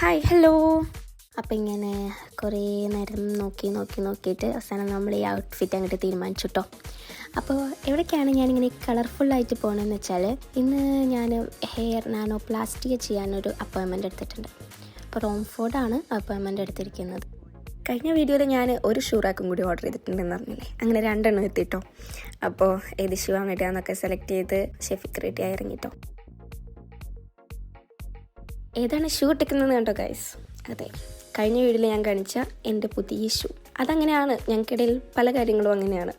Hi hello അപ്പം ഇങ്ങനെ കുറേ നേരം നോക്കി നോക്കി നോക്കിയിട്ട് അവസാനം നമ്മൾ ഈ ഔട്ട്ഫിറ്റ് അങ്ങോട്ട് തീരുമാനിച്ചു കേട്ടോ അപ്പോൾ എവിടേക്കാണ് ഞാനിങ്ങനെ കളർഫുള്ളായിട്ട് പോകണമെന്ന് വെച്ചാൽ ഇന്ന് ഞാൻ ഹെയർ നാനോ പ്ലാസ്റ്റിക് ചെയ്യാനൊരു അപ്പോയിൻമെന്റ് എടുത്തിട്ടുണ്ട്. അപ്പോൾ റോംഫോർഡാണ് അപ്പോയിൻമെന്റ് എടുത്തിരിക്കുന്നത്. കഴിഞ്ഞ വീഡിയോയിൽ ഞാൻ ഒരു ഷൂറാക്കും കൂടി ഓർഡർ ചെയ്തിട്ടുണ്ടെന്ന് പറഞ്ഞില്ലേ? അങ്ങനെ രണ്ടെണ്ണം എത്തിയിട്ടോ അപ്പോൾ ഏത് ഷൂ ആണ് ഇടുകയെന്നൊക്കെ സെലക്ട് ചെയ്ത് ഷെഫിക്ക് റെഡി ആയി ഇറങ്ങിട്ടോ. ഏതാണ് ഷൂ ഇട്ടിക്കുന്നത് കണ്ടോ ഗൈസ് അതെ കഴിഞ്ഞ വീഡിയോയിൽ ഞാൻ കാണിച്ച എന്റെ പുതിയ ഷൂ അതങ്ങനെയാണ് ഞങ്ങൾക്കിടയിൽ പല കാര്യങ്ങളും അങ്ങനെയാണ്.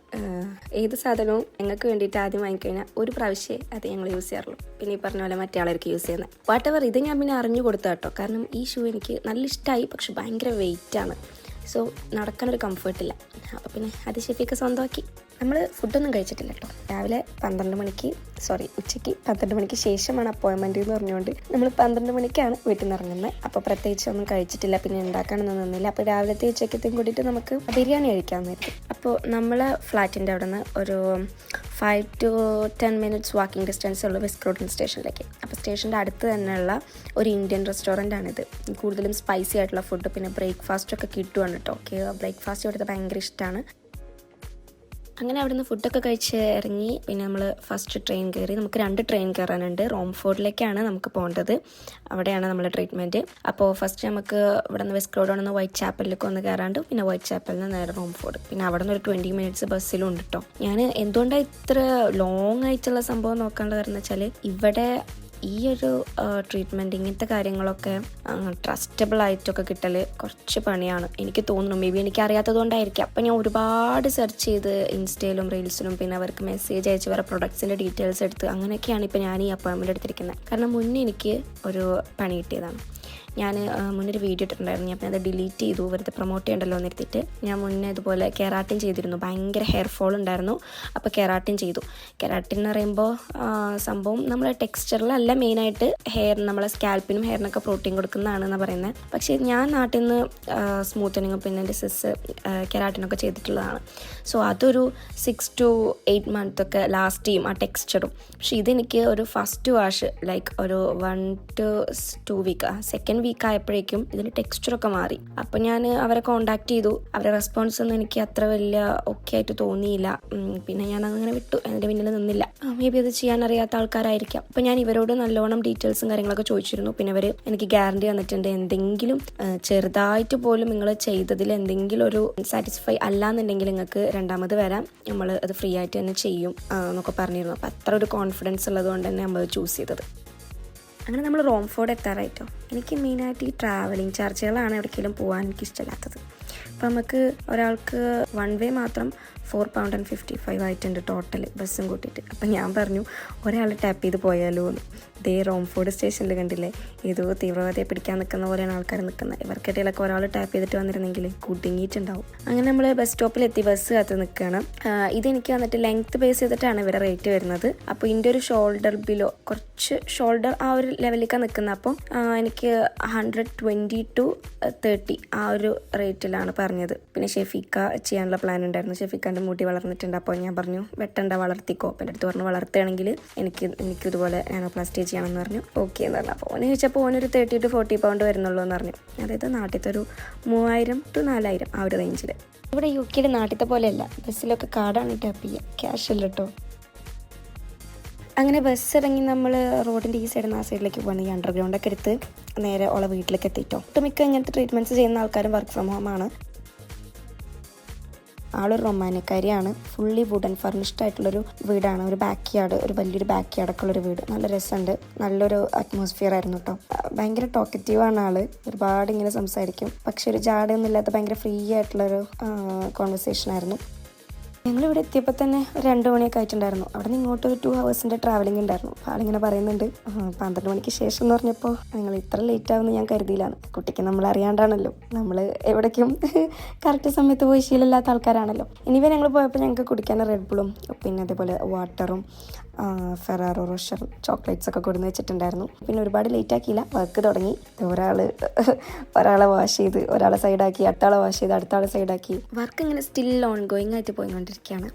ഏത് സാധനവും ഞങ്ങൾക്ക് വേണ്ടിയിട്ട് ആദ്യം വാങ്ങിക്കഴിഞ്ഞാൽ ഒരു പ്രാവശ്യമേ അത് ഞങ്ങൾ യൂസ് ചെയ്യാറുള്ളൂ. പിന്നെ ഈ പറഞ്ഞ പോലെ മറ്റേ യൂസ് ചെയ്യുന്നത്. വാട്ടവർ ഇത് ഞാൻ പിന്നെ അറിഞ്ഞു കൊടുത്ത കേട്ടോ. കാരണം ഈ ഷൂ എനിക്ക് നല്ല ഇഷ്ടമായി പക്ഷെ ഭയങ്കര വെയിറ്റാണ് സോ നടക്കാനൊരു കംഫർട്ടില്ല അപ്പോൾ പിന്നെ അത് ഷെഫിക്ക് സ്വന്തമാക്കി. നമ്മൾ ഫുഡൊന്നും കഴിച്ചിട്ടില്ല കേട്ടോ. രാവിലെ പന്ത്രണ്ട് മണിക്ക് സോറി ഉച്ചയ്ക്ക് പന്ത്രണ്ട് മണിക്ക് ശേഷമാണ് അപ്പോയിൻമെന്റ് എന്ന് പറഞ്ഞുകൊണ്ട് നമ്മൾ പന്ത്രണ്ട് മണിക്കാണ് വീട്ടിൽ നിന്ന് ഇറങ്ങുന്നത് അപ്പോൾ പ്രത്യേകിച്ച് ഒന്നും കഴിച്ചിട്ടില്ല പിന്നെ ഉണ്ടാക്കാനൊന്നും നിന്നില്ല. അപ്പോൾ രാവിലത്തെ ഉച്ചയ്ക്കത്തേക്കും കൂടിയിട്ട് നമുക്ക് ബിരിയാണി കഴിക്കാൻ പറ്റും അപ്പോൾ നമ്മൾ ഫ്ലാറ്റിന്റെ അവിടെ നിന്ന് ഒരു five to ten minutes walking distance ഉള്ള വെസ്ക്രോട്ടൺ സ്റ്റേഷനിലേക്ക് അപ്പോൾ സ്റ്റേഷന്റെ അടുത്ത് തന്നെയുള്ള ഒരു ഇന്ത്യൻ റെസ്റ്റോറന്റ് ആണിത്. കൂടുതലും സ്പൈസി ആയിട്ടുള്ള ഫുഡ് പിന്നെ ബ്രേക്ക്ഫാസ്റ്റ് ഒക്കെ കിട്ടുവാണ് കേട്ടോ. ബ്രേക്ക്ഫാസ്റ്റ് ഇവിടുത്തെ ഭയങ്കര ഇഷ്ടമാണ് അങ്ങനെ അവിടുന്ന് ഫുഡൊക്കെ കഴിച്ച് ഇറങ്ങി. പിന്നെ നമ്മൾ ഫസ്റ്റ് ട്രെയിൻ കയറി നമുക്ക് രണ്ട് ട്രെയിൻ കയറാനുണ്ട് റോംഫോർഡിലേക്കാണ് നമുക്ക് പോകേണ്ടത് അവിടെയാണ് നമ്മുടെ ട്രീറ്റ്മെന്റ് അപ്പോൾ ഫസ്റ്റ് നമുക്ക് ഇവിടെ നിന്ന് വെസ്റ്റ് റോഡ് ഒന്ന് വൈറ്റ് ചാപ്പലിലേക്ക് ഒന്ന് കയറാണ്ട് പിന്നെ വൈറ്റ് ചാപ്പലിൽ നിന്ന് നേരെ റോംഫോർഡ് പിന്നെ അവിടെ നിന്ന് ഒരു ട്വന്റി മിനിറ്റ്സ് ബസ്സിലും ഉണ്ട് കേട്ടോ ഞാൻ എന്തുകൊണ്ടാണ് ഇത്ര ലോങ് ആയിട്ടുള്ള സംഭവം നോക്കേണ്ടതെന്ന് വെച്ചാൽ ഇവിടെ ഈ ഒരു ട്രീറ്റ്മെന്റ് ഇങ്ങനത്തെ കാര്യങ്ങളൊക്കെ ട്രസ്റ്റബിൾ ആയിട്ടൊക്കെ കിട്ടൽ കുറച്ച് പണിയാണ്. എനിക്ക് തോന്നുന്നു മേ ബി എനിക്ക് അറിയാത്തത് കൊണ്ടായിരിക്കാം. അപ്പം ഞാൻ ഒരുപാട് സെർച്ച് ചെയ്ത് ഇൻസ്റ്റയിലും റീൽസിലും പിന്നെ അവർക്ക് മെസ്സേജ് അയച്ച് വേറെ പ്രൊഡക്ട്സിന്റെ ഡീറ്റെയിൽസ് എടുത്ത് അങ്ങനെയൊക്കെയാണ് ഇപ്പോൾ ഞാൻ ഈ അപ്പോയിൻമെന്റ് എടുത്തിരിക്കുന്നത് കാരണം മുന്നേ എനിക്ക് ഒരു പണി കിട്ടിയതാണ്. ഞാൻ മുന്നൊരു വീഡിയോ ഇട്ടിട്ടുണ്ടായിരുന്നു. ഞാൻ അത് ഡിലീറ്റ് ചെയ്തു. വെറുതെ പ്രൊമോട്ട് ചെയ്യണ്ടല്ലോ എന്ന് എടുത്തിട്ട് ഞാൻ മുന്നേ ഇതുപോലെ കെറാട്ടിൻ ചെയ്തിരുന്നു. ഭയങ്കര ഹെയർ ഫോൾ ഉണ്ടായിരുന്നു. അപ്പോൾ കെറാട്ടിൻ ചെയ്തു. കെറാട്ടിൻ എന്ന് പറയുമ്പോൾ സംഭവം നമ്മുടെ ടെക്സ്ചറിലല്ല മെയിനായിട്ട് ഹെയർ നമ്മളെ സ്കാൽപ്പിനും ഹെയറിനൊക്കെ പ്രോട്ടീൻ കൊടുക്കുന്നതാണെന്ന് പറയുന്നത് പക്ഷേ ഞാൻ നാട്ടിൽ നിന്ന് സ്മൂത്തനിങ്ങും പിന്നെ എന്റെ സിസ് കെറാട്ടിനൊക്കെ ചെയ്തിട്ടുള്ളതാണ്. സോ അതൊരു സിക്സ് ടു എയ്റ്റ് മന്ത് ഒക്കെ ലാസ്റ്റ് ചെയ്യും ആ ടെക്സ്ചറും പക്ഷേ ഇതെനിക്ക് ഒരു ഫസ്റ്റ് വാഷ് ലൈക്ക് ഒരു one two two week second week ആയപ്പോഴേക്കും ഇതിന്റെ ടെക്സ്ചറൊക്കെ മാറി. അപ്പം ഞാൻ അവരെ കോണ്ടാക്ട് ചെയ്തു. അവരുടെ റെസ്പോൺസ് ഒന്നും എനിക്ക് അത്ര വലിയ ഓക്കെ ആയിട്ട് തോന്നിയില്ല. പിന്നെ ഞാൻ അങ്ങനെ വിട്ടു. എന്റെ പിന്നിൽ നിന്നില്ല. മേ ബി അത് ചെയ്യാൻ അറിയാത്ത ആൾക്കാരായിരിക്കാം. അപ്പം ഞാൻ ഇവരോട് നല്ലോണം ഡീറ്റെയിൽസും കാര്യങ്ങളൊക്കെ ചോദിച്ചിരുന്നു. പിന്നെ അവർ എനിക്ക് ഗ്യാരണ്ടി തന്നിട്ടുണ്ട്. എന്തെങ്കിലും ചെറുതായിട്ട് പോലും നിങ്ങൾ ചെയ്തതിൽ എന്തെങ്കിലും ഒരു സാറ്റിസ്ഫൈ അല്ലാന്നുണ്ടെങ്കിൽ നിങ്ങൾക്ക് രണ്ടാമത് വരാം. നമ്മൾ അത് ഫ്രീ ആയിട്ട് തന്നെ ചെയ്യും എന്നൊക്കെ പറഞ്ഞിരുന്നു. അപ്പം അത്ര ഒരു കോൺഫിഡൻസ് ഉള്ളത് കൊണ്ട് തന്നെ നമ്മൾ ചൂസ് ചെയ്തത്. അങ്ങനെ നമ്മൾ റോംഫോർഡ് എത്താറായിട്ടോ. എനിക്ക് മെയിനായിട്ട് ഈ ട്രാവലിംഗ് ചാർജുകളാണ് എവിടേക്കെങ്കിലും പോകാൻ എനിക്ക് ഇഷ്ടമില്ലാത്തത് അപ്പം നമുക്ക് ഒരാൾക്ക് വൺ വേ മാത്രം four pound and fifty five ആയിട്ടുണ്ട് ടോട്ടൽ ബസ്സും കൂട്ടിയിട്ട്. അപ്പം ഞാൻ പറഞ്ഞു ഒരാൾ ടാപ്പ് ചെയ്ത് പോയാലോ ദേ റോംഫോർഡ് സ്റ്റേഷനിൽ കണ്ടില്ലേ? ഏതോ തീവ്രവാദിയെ പിടിക്കാൻ നിൽക്കുന്ന പോലെയാണ് ആൾക്കാർ നിൽക്കുന്നത് ഇവർക്കിടയിലൊക്കെ ഒരാൾ ടാപ്പ് ചെയ്തിട്ട് വന്നിരുന്നെങ്കിൽ കുടുങ്ങിയിട്ടുണ്ടാവും. അങ്ങനെ നമ്മൾ ബസ് സ്റ്റോപ്പിലെത്തി ബസ് കാത്ത് നിൽക്കുകയാണ് ഇതെനിക്ക് വന്നിട്ട് ലെങ്ത് ബേസ് ചെയ്തിട്ടാണ് ഇവിടെ റേറ്റ് വരുന്നത്. അപ്പോൾ ഇതിന്റെ ഒരു ഷോൾഡർ ബിലോ കുറച്ച് ഷോൾഡർ ആ ഒരു ലെവലിലേക്കാണ് നിൽക്കുന്നത് അപ്പം എനിക്ക് ഹൺഡ്രഡ് ട്വന്റി ടു തേർട്ടി ആ ഒരു റേറ്റിലാണ് പറഞ്ഞത്. പിന്നെ ഷെഫിക്ക ചെയ്യാനുള്ള പ്ലാൻ ഉണ്ടായിരുന്നു. ഷെഫിക്കാന്റെ മുടി വളർന്നിട്ടുണ്ട്. അപ്പോൾ ഞാൻ പറഞ്ഞു വെട്ടണ്ട വളർത്തിക്കോ. അപ്പം എന്റെ അടുത്ത് പറഞ്ഞു വളർത്തുകയാണെങ്കിൽ എനിക്ക് എനിക്ക് ഇതുപോലെ നാനോപ്ലാസ്റ്റി ചെയ്യണമെന്ന് പറഞ്ഞു. ഓക്കെ എന്ന് പറഞ്ഞു. അപ്പോൾ ഓന് ചോദിച്ചപ്പോൾ ഓനൊരു തേർട്ടി ടു ഫോർട്ടി പൗണ്ട് വരുന്നുള്ളൂ എന്ന് പറഞ്ഞു. അതായത് നാട്ടിലത്തെ ഒരു മൂവായിരം ടു നാലായിരം ആ ഒരു റേഞ്ചിൽ ഇവിടെ യു കെയുടെ നാട്ടിലത്തെ പോലെയല്ല. ബസ്സിലൊക്കെ കാർഡാണ് ടാപ്പ് ചെയ്യുക ക്യാഷ് അല്ല കേട്ടോ. അങ്ങനെ ബസ് ഇറങ്ങി നമ്മൾ റോഡിന്റെ ഈ സൈഡിൽ നിന്ന് ആ സൈഡിലേക്ക് പോകണം ഈ അണ്ടർഗ്രൗണ്ടൊക്കെ എടുത്ത് നേരെ ഉള്ള വീട്ടിലേക്ക് എത്തിയിട്ടോ ഒട്ടുമിക്ക ഇങ്ങനത്തെ ട്രീറ്റ്മെന്റ്സ് ചെയ്യുന്ന ആൾക്കാരും വർക്ക് ഫ്രം ഹോം ആണ്. ആളൊരു റൊമാനക്കാരിയാണ് ഫുള്ളി വുഡൻ ഫർണിഷ്ഡ് ആയിട്ടുള്ളൊരു വീടാണ്. ഒരു ബാക്ക് യാർഡ് ഒരു വലിയൊരു ബാക്ക് യാർഡൊക്കെ ഉള്ളൊരു വീട്. നല്ല രസമുണ്ട്. നല്ലൊരു അറ്റ്മോസ്ഫിയർ ആയിരുന്നു കേട്ടോ ഭയങ്കര ടോക്കറ്റീവ് ആണ് ആൾ. ഒരുപാട് ഇങ്ങനെ സംസാരിക്കും. പക്ഷെ ഒരു ജാടയൊന്നും ഇല്ലാത്ത ഭയങ്കര ഫ്രീ ആയിട്ടുള്ളൊരു കോൺവെർസേഷൻ ആയിരുന്നു. ഞങ്ങളിവിടെ എത്തിയപ്പോൾ തന്നെ രണ്ട് മണിയൊക്കെ ആയിട്ടുണ്ടായിരുന്നു. അവിടെ നിന്ന് ഇങ്ങോട്ട് ഒരു ടു ഹവേഴ്സിന്റെ ട്രാവലിംഗ് ഉണ്ടായിരുന്നു. അപ്പോൾ ആളിങ്ങനെ പറയുന്നുണ്ട് "ആ, പന്ത്രണ്ട് മണിക്ക് ശേഷം എന്ന് പറഞ്ഞപ്പോൾ നിങ്ങൾ ഇത്ര ലേറ്റ് ആവുമെന്ന് ഞാൻ കരുതിയില്ലാണ് കുട്ടിക്ക് നമ്മൾ അറിയാണ്ടാണല്ലോ. നമ്മൾ എവിടേക്കും കറക്റ്റ് സമയത്ത് പോയി ശീലമില്ലാത്ത ആൾക്കാരാണല്ലോ. ഇനിവേ ഞങ്ങൾ പോയപ്പോൾ ഞങ്ങൾക്ക് കുടിക്കാൻ റെഡ് ബുളും പിന്നെ അതേപോലെ വാട്ടറും ഫെറാറോ റോഷർ ചോക്ലേറ്റ്സ് ഒക്കെ കൊടുന്ന് വെച്ചിട്ടുണ്ടായിരുന്നു. പിന്നെ ഒരുപാട് ലേറ്റ് ആക്കിയില്ല. വർക്ക് തുടങ്ങി. ഒരാൾ ഒരാളെ വാഷ് ചെയ്ത് ഒരാളെ സൈഡാക്കി അടുത്താളെ വാഷ് ചെയ്ത് അടുത്താളെ സൈഡാക്കി വർക്ക് ഇങ്ങനെ സ്റ്റിൽ ഓൺ ഗോയിങ് ആയിട്ട് പോയിക്കൊണ്ടിരിക്കുകയാണ്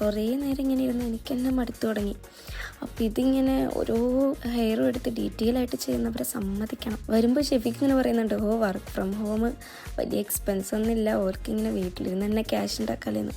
കുറേ നേരം ഇങ്ങനെ ഇരുന്ന് എനിക്ക് തന്നെ മടുത്തു തുടങ്ങി. അപ്പോൾ ഇതിങ്ങനെ ഓരോ ഹെയറും എടുത്ത് ഡീറ്റെയിൽ ആയിട്ട് ചെയ്യുന്നവരെ സമ്മതിക്കണം. വരുമ്പോൾ ഷെഫിക്ക് ഇങ്ങനെ പറയുന്നുണ്ട് ഓ വർക്ക് ഫ്രം ഹോം വലിയ എക്സ്പെൻസ് ഒന്നുമില്ല. ഓർക്ക് ഇങ്ങനെ വീട്ടിലിരുന്ന് തന്നെ ക്യാഷ് ഉണ്ടാക്കാലേന്ന്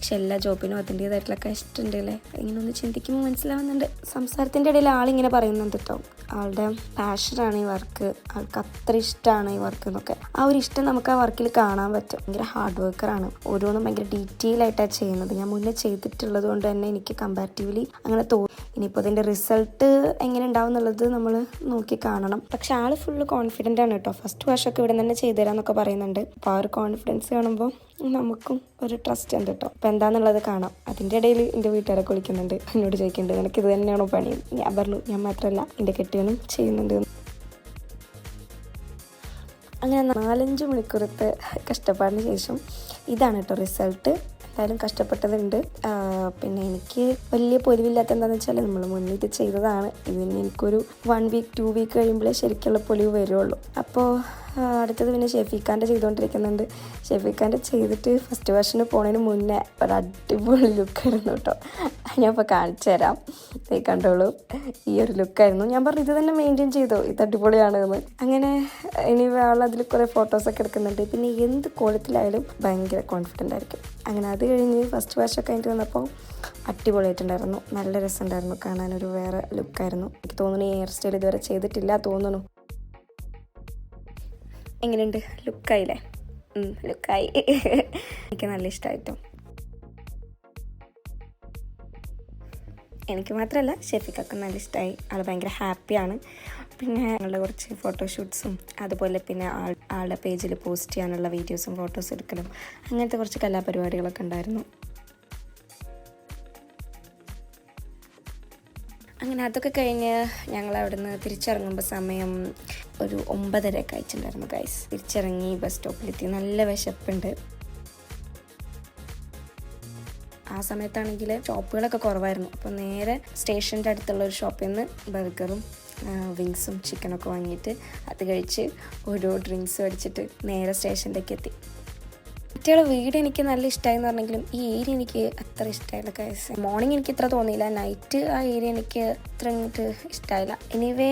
പക്ഷെ എല്ലാ ജോബിനും അതിന്റേതായിട്ടുള്ള കഷ്ടമുണ്ട് അല്ലേ? ഇങ്ങനെ ഒന്ന് ചിന്തിക്കുമ്പോൾ മനസ്സിലാവുന്നുണ്ട്. സംസാരത്തിന്റെ ഇടയിൽ ആളിങ്ങനെ പറയുന്നുണ്ട് കേട്ടോ ആളുടെ പാഷനാണ് ഈ വർക്ക്. ആൾക്ക് അത്ര ഇഷ്ടമാണ് ഈ വർക്ക് എന്നൊക്കെ. ആ ഒരു ഇഷ്ടം നമുക്ക് ആ വർക്കിൽ കാണാൻ പറ്റും. ഭയങ്കര ഹാർഡ് വർക്കറാണ് ഓരോന്നും ഭയങ്കര ഡീറ്റെയിൽ ആയിട്ടാണ് ചെയ്യുന്നത്. ഞാൻ മുന്നേ ചെയ്തിട്ടുള്ളത് കൊണ്ട് തന്നെ എനിക്ക് കമ്പാരിറ്റീവ്ലി അങ്ങനെ തോന്നി ഇനിയിപ്പോൾ അതിന്റെ റിസൾട്ട് എങ്ങനെ ഉണ്ടാവും എന്നുള്ളത് നമ്മൾ നോക്കി കാണണം. പക്ഷെ ആൾ ഫുള്ള് കോൺഫിഡന്റ് ആണ് കേട്ടോ ഫസ്റ്റ് വർഷമൊക്കെ ഇവിടെ തന്നെ ചെയ്തു തരാമെന്നൊക്കെ പറയുന്നുണ്ട്. അപ്പോൾ ആ ഒരു കോൺഫിഡൻസ് കാണുമ്പോൾ നമുക്കും ഒരു ട്രസ്റ്റ് ഉണ്ട് കേട്ടോ അപ്പോൾ എന്താണെന്നുള്ളത് കാണാം. അതിന്റെ ഇടയിൽ എന്റെ വീട്ടുകാരൊക്കെ വിളിക്കുന്നുണ്ട്. എന്നോട് ചോദിക്കുന്നുണ്ട് നിനക്ക് ഇത് തന്നെയാണോ പണി? ഞാൻ പറഞ്ഞു ഞാൻ മാത്രമല്ല എന്റെ കെട്ടിയനും ചെയ്യുന്നുണ്ട്. അങ്ങനെ നാലഞ്ച് മണിക്കൂറത്തെ കഷ്ടപ്പാടിന് ശേഷം ഇതാണ് കേട്ടോ റിസൾട്ട് എന്തായാലും കഷ്ടപ്പെട്ടതുണ്ട്. പിന്നെ എനിക്ക് വലിയ പൊലിവില്ലാത്ത എന്താണെന്ന് വെച്ചാൽ നമ്മൾ മുന്നേ ഇത് ചെയ്തതാണ്. ഇതിന് എനിക്കൊരു വൺ വീക്ക് ടു വീക്ക് കഴിയുമ്പോഴേ ശരിക്കുള്ള പൊലിവ് വരുള്ളൂ. അപ്പോൾ അടുത്തത് പിന്നെ ഷെഫീഖാന്റെ ചെയ്തുകൊണ്ടിരിക്കുന്നുണ്ട്. ഷെഫീഖാന്റെ ചെയ്തിട്ട് ഫസ്റ്റ് വേർഷന് പോണതിന് മുന്നേ ഒരു അടിപൊളി ലുക്കായിരുന്നു കേട്ടോ. ഞാൻ ഇപ്പോൾ കാണിച്ചു തരാം. ഈ കണ്ടോളൂ. ഈ ഒരു ലുക്കായിരുന്നു ഞാൻ പറഞ്ഞു ഇത് തന്നെ മെയിന്റെയിൻ ചെയ്തോ? ഇത് അടിപൊളിയാണ് എന്ന് അങ്ങനെ ഇനി ആൾ അതിൽ കുറേ ഫോട്ടോസൊക്കെ എടുക്കുന്നുണ്ട്. പിന്നെ എന്ത് കോലത്തിലായാലും ഭയങ്കര കോൺഫിഡന്റ് ആയിരിക്കും. അങ്ങനെ അത് കഴിഞ്ഞ് ഫസ്റ്റ് വാഷൊക്കെ കഴിഞ്ഞിട്ട് വന്നപ്പോൾ അടിപൊളിയായിട്ടുണ്ടായിരുന്നു. നല്ല രസമുണ്ടായിരുന്നു. കാണാനൊരു വേറെ ലുക്കായിരുന്നു എനിക്ക് തോന്നുന്നു ഈ ഹെയർ സ്റ്റൈൽ ഇതുവരെ ചെയ്തിട്ടില്ല തോന്നുന്നു. എങ്ങനെയുണ്ട്? ലുക്കായില്ലേ? ലുക്കായി. എനിക്ക് നല്ല ഇഷ്ടമായിട്ടോ എനിക്ക് മാത്രമല്ല ഷെഫിക്കൊക്കെ നല്ല ഇഷ്ടമായി ആൾ ഭയങ്കര ഹാപ്പിയാണ്. പിന്നെ ഞങ്ങളുടെ കുറച്ച് ഫോട്ടോഷൂട്ട്സും അതുപോലെ പിന്നെ ആൾ ആളുടെ പേജിൽ പോസ്റ്റ് ചെയ്യാനുള്ള വീഡിയോസും ഫോട്ടോസ് എടുക്കലും അങ്ങനത്തെ കുറച്ച് കലാപരിപാടികളൊക്കെ ഉണ്ടായിരുന്നു. അങ്ങനെ അതൊക്കെ കഴിഞ്ഞ് ഞങ്ങൾ അവിടുന്ന് തിരിച്ചിറങ്ങുമ്പോൾ സമയം ഒരു ഒമ്പതരയൊക്കെ അയച്ചിട്ടുണ്ടായിരുന്നു ഗൈസ് തിരിച്ചിറങ്ങി ബസ് സ്റ്റോപ്പിലെത്തി നല്ല വിശപ്പുണ്ട്. ആ സമയത്താണെങ്കിൽ ഷോപ്പുകളൊക്കെ കുറവായിരുന്നു. അപ്പോൾ നേരെ സ്റ്റേഷന്റെ അടുത്തുള്ള ഒരു ഷോപ്പിൽ നിന്ന് ബർഗറും വിങ്സും ചിക്കനൊക്കെ വാങ്ങിയിട്ട് അത് കഴിച്ച് ഓരോ ഡ്രിങ്ക്സ് അടിച്ചിട്ട് നേരെ സ്റ്റേഷനിലേക്ക് എത്തി. കുട്ടികളെ വീട് എനിക്ക് നല്ല ഇഷ്ടമായി എന്ന് പറഞ്ഞെങ്കിലും ഈ ഏരിയ എനിക്ക് അത്ര ഇഷ്ടമായില്ല കേസ് മോർണിംഗ് എനിക്ക് ഇത്ര തോന്നിയില്ല. നൈറ്റ് ആ ഏരിയ എനിക്ക് അത്ര അങ്ങോട്ട് ഇഷ്ടമായില്ല എനിവേ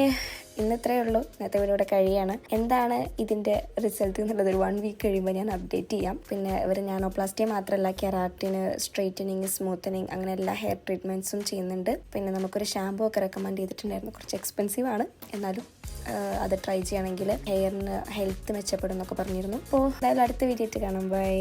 ഇന്ന് ഇത്രയേ ഉള്ളൂ. ഇന്നത്തെ ഇവിടെ കഴിയാണ്. എന്താണ് ഇതിന്റെ റിസൾട്ട് എന്നുള്ളത്? ഒരു വൺ വീക്ക് കഴിയുമ്പോൾ ഞാൻ അപ്ഡേറ്റ് ചെയ്യാം. പിന്നെ ഇവർ നാനോപ്ലാസ്റ്റിയ മാത്രമല്ല കെറാട്ടിന് സ്ട്രെയിറ്റനിങ് സ്മൂത്തനിങ് അങ്ങനെ എല്ലാ ഹെയർ ട്രീറ്റ്മെന്റ്സും ചെയ്യുന്നുണ്ട്. പിന്നെ നമുക്കൊരു ഷാമ്പൂ ഒക്കെ റെക്കമെൻഡ് ചെയ്തിട്ടുണ്ടായിരുന്നു. കുറച്ച് എക്സ്പെൻസീവ് ആണ്. എന്നാലും അത് ട്രൈ ചെയ്യണമെങ്കിൽ ഹെയറിന് ഹെൽത്ത് മെച്ചപ്പെടും എന്നൊക്കെ പറഞ്ഞിരുന്നു. അപ്പോൾ എന്തായാലും അടുത്ത വീഡിയോ കാണാം. ബൈ